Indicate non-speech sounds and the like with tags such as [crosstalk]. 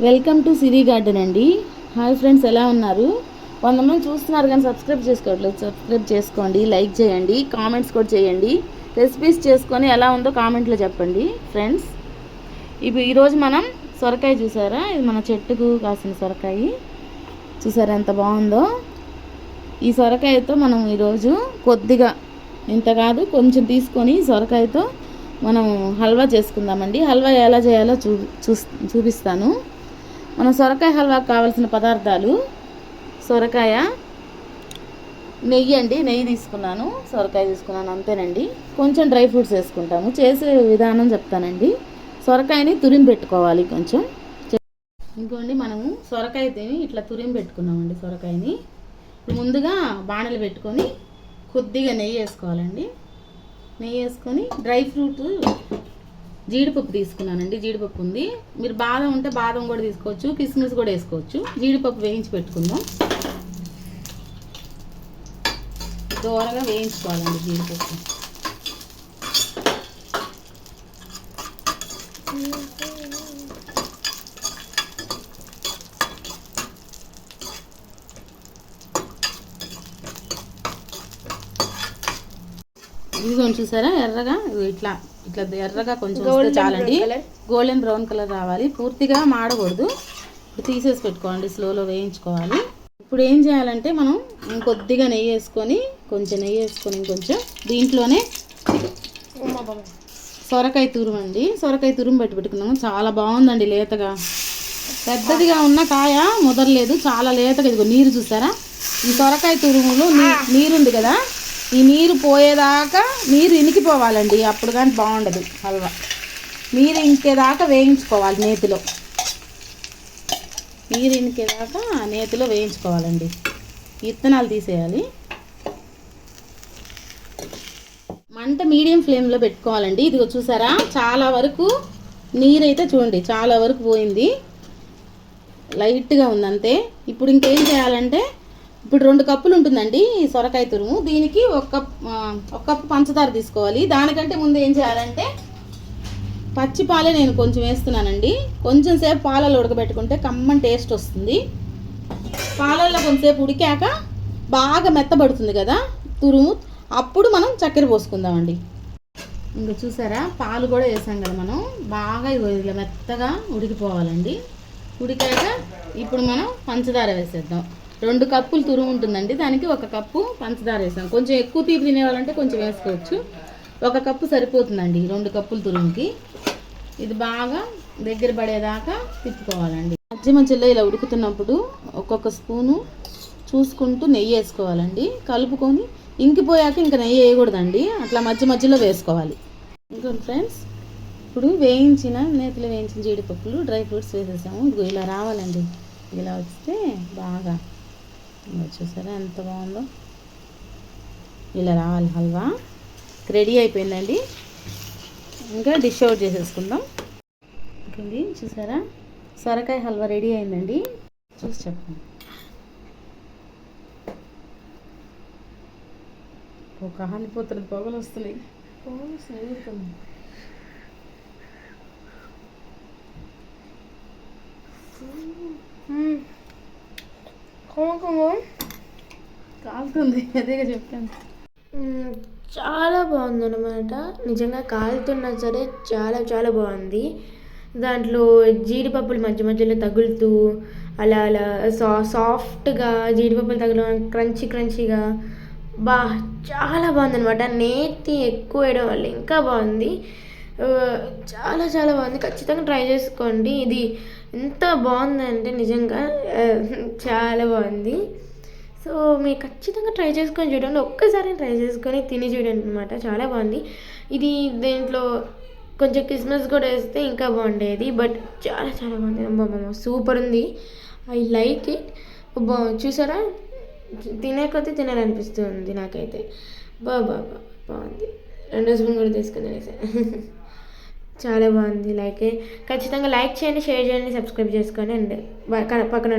Welcome to Siri garden అండి. Hi friends ఎలా ఉన్నారు? వంద మంది చూస్తున్నారు కానీ సబ్స్క్రైబ్ చేసుకోవట్లేదు. సబ్స్క్రైబ్ చేసుకోండి లైక్ చేయండి కామెంట్స్ కూడా చేయండి. రెసిపీస్ చేసుకొని ఎలా ఉందో కామెంట్లో చెప్పండి ఫ్రెండ్స్. ఇప్పుడు ఈరోజు మనం సొరకాయ చూసారా? ఇది మన చెట్టుకు కాసిన సొరకాయ. చూసారా ఎంత బాగుందో? ఈ సొరకాయతో మనం ఈరోజు కొద్దిగా ఇంత కాదు కొంచెం తీసుకొని సొరకాయతో మనం హల్వా చేసుకుందామండి. హల్వా ఎలా చేయాలో చూ చూపిస్తాను. మన సొరకాయ హల్వాకి కావాల్సిన పదార్థాలు సొరకాయ నెయ్యి అండి నెయ్యి తీసుకున్నాను సొరకాయ తీసుకున్నాను అంతేనండి. కొంచెం డ్రై ఫ్రూట్స్ వేసుకుంటాము. చేసే విధానం చెప్తానండి. సొరకాయని తురిమి పెట్టుకోవాలి కొంచెం. ఇంకోండి మనము సొరకాయ తిని ఇట్లా తురిమి పెట్టుకున్నామండి సొరకాయని. ఇప్పుడు ముందుగా బాణలు పెట్టుకొని కొద్దిగా నెయ్యి వేసుకోవాలండి. నెయ్యి వేసుకొని డ్రై ఫ్రూట్ జీడిపప్పు తీసుకున్నానండి జీడిపప్పు ఉంది. మీరు బాదం ఉంటే బాదం కూడా తీసుకోవచ్చు కిస్మిస్ కూడా వేసుకోవచ్చు. జీడిపప్పు వేయించి పెట్టుకుందాం. దూరంగా వేయించుకోవాలండి జీడిపప్పు. ఇదిగోండి చూసారా ఎర్రగా ఇట్లా ఇట్లా ఎర్రగా కొంచెం వస్తే చాలండి. గోల్డెన్ బ్రౌన్ కలర్ రావాలి. పూర్తిగా మాడకూడదు. ఇప్పుడు తీసేసి పెట్టుకోండి స్లోలో వేయించుకోవాలి. ఇప్పుడు ఏం చేయాలంటే మనం కొద్దిగా నెయ్యి వేసుకొని కొంచెం నెయ్యి వేసుకొని ఇంకొంచెం దీంట్లోనే సొరకాయ తురుము అండి. సొరకాయ తురుము పెట్టి పెట్టుకున్నాము. చాలా బాగుందండి లేతగా. పెద్దదిగా ఉన్న కాయ ముదరలేదు. చాలా లేతగా. ఇదిగో నీరు చూసారా? ఈ సొరకాయ తురుములో నీ నీరు ఉంది కదా? ఈ నీరు పోయేదాకా నీరు ఇనికిపోవాలండి. అప్పుడు కానీ బాగుండదు హల్వా. నీరు ఇంకేదాకా వేయించుకోవాలి నేతిలో. నీరు ఇంకేదాకా నేతిలో వేయించుకోవాలండి. విత్తనాలు తీసేయాలి. మంట మీడియం ఫ్లేమ్లో పెట్టుకోవాలండి. ఇదిగో చూసారా? చాలా వరకు నీరైతే చూడండి చాలా వరకు పోయింది. లైట్గా ఉందంతే. ఇప్పుడు ఇంకేం చేయాలంటే ఇప్పుడు రెండు కప్పులు ఉంటుందండి సొరకాయ తురుము. దీనికి ఒక కప్ ఒక కప్పు పంచదార తీసుకోవాలి. దానికంటే ముందు ఏం చేయాలంటే పచ్చి పాలే నేను కొంచెం వేస్తున్నానండి. కొంచెం సేపు పాలలో ఉడకబెట్టుకుంటే కమ్మని టేస్ట్ వస్తుంది. పాలల్లో కొంచెంసేపు ఉడికాక బాగా మెత్తబడుతుంది కదా తురుము. అప్పుడు మనం చక్కెర పోసుకుందామండి. ఇంకా చూసారా? పాలు కూడా వేసాం కదా మనం. బాగా ఇలా మెత్తగా ఉడికిపోవాలండి. ఉడికాక ఇప్పుడు మనం పంచదార వేసేద్దాం. రెండు కప్పులు తురుము ఉంటుందండి. దానికి ఒక కప్పు పంచదార వేసాం. కొంచెం ఎక్కువ తీపి తినేవాళ్ళంటే కొంచెం వేసుకోవచ్చు. ఒక కప్పు సరిపోతుందండి రెండు కప్పులు తురుముకి. ఇది బాగా దగ్గర పడేదాకా తిప్పుకోవాలండి. మధ్య మధ్యలో ఇలా ఉడుకుతున్నప్పుడు ఒక్కొక్క స్పూను చూసుకుంటూ నెయ్యి వేసుకోవాలండి. కలుపుకొని ఇంకిపోయాక ఇంకా నెయ్యి వేయకూడదండి. అట్లా మధ్య మధ్యలో వేసుకోవాలి. ఇంకా ఫ్రెండ్స్ ఇప్పుడు వేయించిన నేతిలో వేయించిన జీడిపప్పులు డ్రై ఫ్రూట్స్ వేసేసాము. ఇదిగో ఇలా రావాలండి. ఇలా వస్తే బాగా చూసారా ఎంత బాగుందో? ఇలా రావాలి హల్వా. రెడీ అయిపోయిందండి. ఇంకా డిష్ అవుట్ చేసేసుకుందాం. ఇంకండి చూసారా? సొరకాయ హల్వా రెడీ అయిందండి. చూసి చెప్పండి. ఒక హానిపోతున్న పొగలు వస్తున్నాయి. పొగలు వస్తున్నాయి ఊరుకోండి. కాలుతుంది. అదేగా చెప్పాను. మ్మ్. చాలా బాగుందన్నమాట. నిజంగా కాలుతున్నా సరే చాలా చాలా బాగుంది. దాంట్లో జీడిపప్పులు మధ్య మధ్యలో తగులుతూ అలా అలా సా సాఫ్ట్గా జీడిపప్పులు తగల క్రంచీ క్రంచీగా. బా చాలా బాగుందన్నమాట. నేతి ఎక్కువ వేయడం వల్ల ఇంకా బాగుంది. చాలా చాలా బాగుంది. ఖచ్చితంగా ట్రై చేసుకోండి. ఇది ఎంత బాగుందంటే నిజంగా చాలా బాగుంది. సో మీరు ఖచ్చితంగా ట్రై చేసుకొని చూడండి. ఒక్కసారి ట్రై చేసుకొని తిని చూడండి అనమాట చాలా బాగుంది. ఇది దీంట్లో కొంచెం క్రిస్మస్ కూడా వేస్తే ఇంకా బాగుండేది. బట్ చాలా చాలా బాగుంది. అమ్మమ్మ సూపర్ ఉంది. I like it. బా చూసారా? తినే కొద్దీ తినాలనిపిస్తుంది నాకైతే. బా బా బా బాగుంది. రెండో స్పూన్ కూడా తీసుకుని [laughs] చాలా బాగుంది. లైక్ ఖచ్చితంగా లైక్ చేయండి షేర్ చేయండి సబ్స్క్రైబ్ చేసుకోండి. అండ్ పక్కన